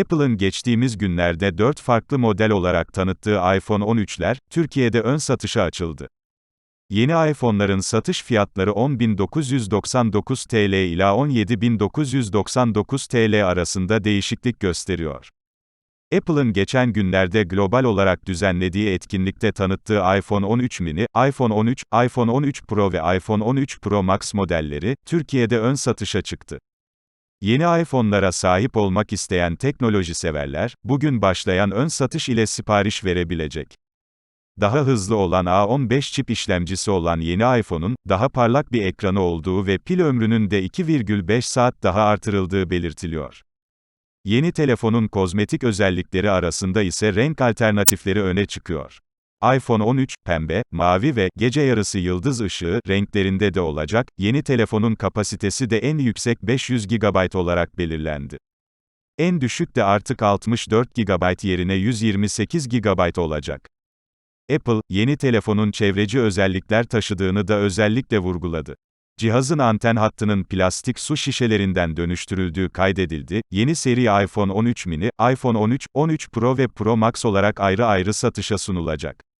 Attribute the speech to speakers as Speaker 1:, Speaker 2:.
Speaker 1: Apple'ın geçtiğimiz günlerde 4 farklı model olarak tanıttığı iPhone 13'ler, Türkiye'de ön satışa açıldı. Yeni iPhone'ların satış fiyatları 10.999 TL ila 17.999 TL arasında değişiklik gösteriyor. Apple'ın geçen günlerde global olarak düzenlediği etkinlikte tanıttığı iPhone 13 mini, iPhone 13, iPhone 13 Pro ve iPhone 13 Pro Max modelleri, Türkiye'de ön satışa çıktı. Yeni iPhone'lara sahip olmak isteyen teknoloji severler, bugün başlayan ön satış ile sipariş verebilecek. Daha hızlı olan A15 çip işlemcisi olan yeni iPhone'un, daha parlak bir ekranı olduğu ve pil ömrünün de 2,5 saat daha artırıldığı belirtiliyor. Yeni telefonun kozmetik özellikleri arasında ise renk alternatifleri öne çıkıyor. iPhone 13, pembe, mavi ve gece yarısı yıldız ışığı renklerinde de olacak. Yeni telefonun kapasitesi de en yüksek 500 GB olarak belirlendi. En düşük de artık 64 GB yerine 128 GB olacak. Apple, yeni telefonun çevreci özellikler taşıdığını da özellikle vurguladı. Cihazın anten hattının plastik su şişelerinden dönüştürüldüğü kaydedildi. Yeni seri iPhone 13 mini, iPhone 13, 13 Pro ve Pro Max olarak ayrı ayrı satışa sunulacak.